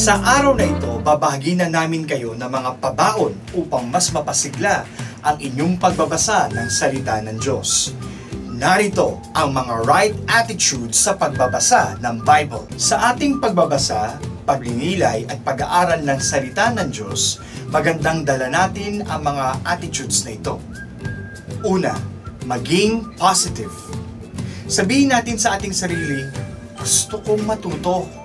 Sa araw na ito, babahagi na namin kayo ng mga pabaon upang mas mapasigla ang inyong pagbabasa ng salita ng Diyos. Narito ang mga right attitudes sa pagbabasa ng Bible. Sa ating pagbabasa, pagninilay at pag-aaral ng salita ng Diyos, magandang dala natin ang mga attitudes na ito. Una, maging positive. Sabihin natin sa ating sarili, gusto kong matuto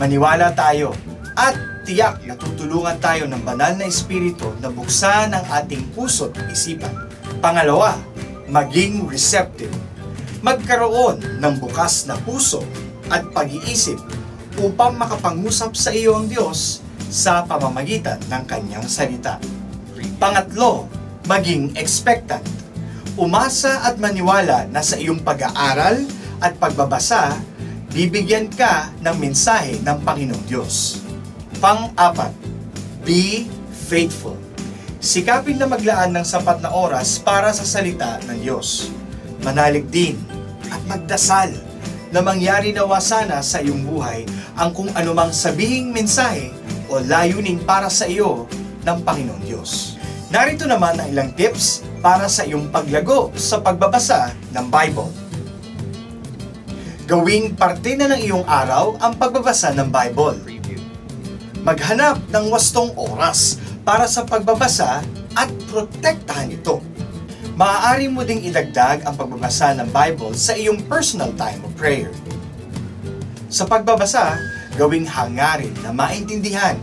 Maniwala tayo at tiyak na tutulungan tayo ng banal na espiritu na buksan ang ating puso at isipan. Pangalawa, maging receptive. Magkaroon ng bukas na puso at pag-iisip upang makapangusap sa iyo ang Diyos sa pamamagitan ng kanyang salita. Pangatlo, maging expectant. Umasa at maniwala na sa iyong pag-aaral at pagbabasa bibigyan ka ng mensahe ng Panginoong Diyos. Pang-apat, be faithful. Sikapin na maglaan ng sapat na oras para sa salita ng Diyos. Manalig din at magdasal na mangyari nawa sana sa iyong buhay ang kung anumang sabihing mensahe o layunin para sa iyo ng Panginoong Diyos. Narito naman ang ilang tips para sa iyong paglago sa pagbabasa ng Bible. Gawing parte na ng iyong araw ang pagbabasa ng Bible. Maghanap ng wastong oras para sa pagbabasa at protektahan ito. Maaari mo ding idagdag ang pagbabasa ng Bible sa iyong personal time of prayer. Sa pagbabasa, gawing hangarin na maintindihan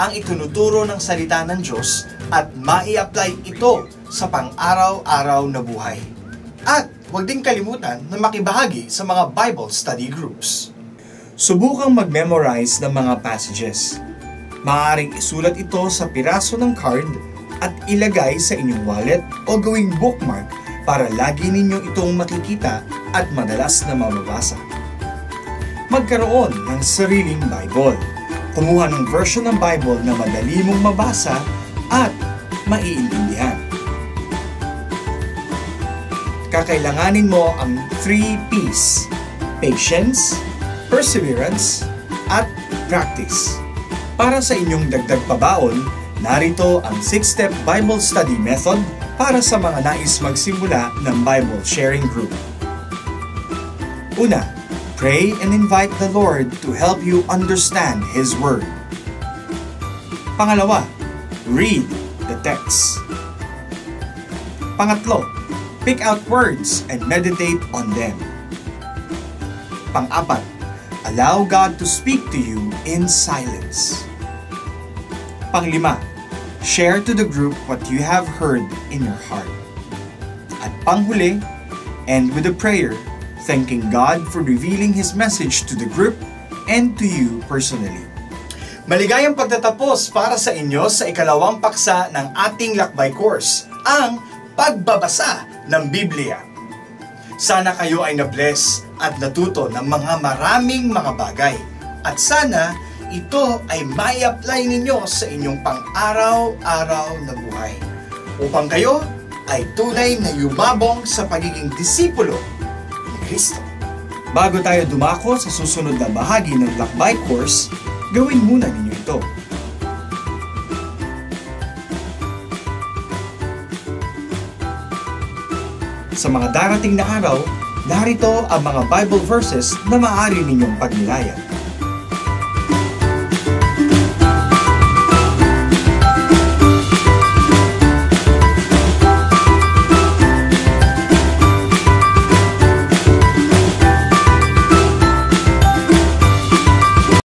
ang itunuturo ng salita ng Diyos at mai-apply ito sa pang-araw-araw na buhay. At Huwag din kalimutan na makibahagi sa mga Bible study groups. Subukang mag-memorize ng mga passages. Maaaring isulat ito sa piraso ng card at ilagay sa inyong wallet o gawing bookmark para lagi ninyo itong makikita at madalas na mababasa. Magkaroon ng sariling Bible. Kumuha ng version ng Bible na madali mong mabasa at maiintindihan kakailanganin mo ang 3 P's. Patience, Perseverance, at Practice. Para sa inyong dagdag pabaon, narito ang 6-step Bible study method para sa mga nais magsimula ng Bible sharing group. Una, pray and invite the Lord to help you understand His Word. Pangalawa, read the text. Pangatlo, Pick out words and meditate on them. Pang-apat, allow God to speak to you in silence. Panglima, share to the group what you have heard in your heart. At panghuli, end with a prayer, thanking God for revealing His message to the group and to you personally. Maligayang pagtatapos para sa inyo sa ikalawang paksa ng ating lakbay course, ang pagbabasa ng Biblia. Sana kayo ay na-bless at natuto ng mga maraming mga bagay. At sana ito ay may apply ninyo sa inyong pang-araw-araw na buhay. Upang kayo ay tunay na yumabong sa pagiging disipulo ni Kristo. Bago tayo dumako sa susunod na bahagi ng lakbay course, gawin muna ninyo ito. Sa mga darating na araw, narito ang mga Bible verses na maaari ninyong pagnilayan.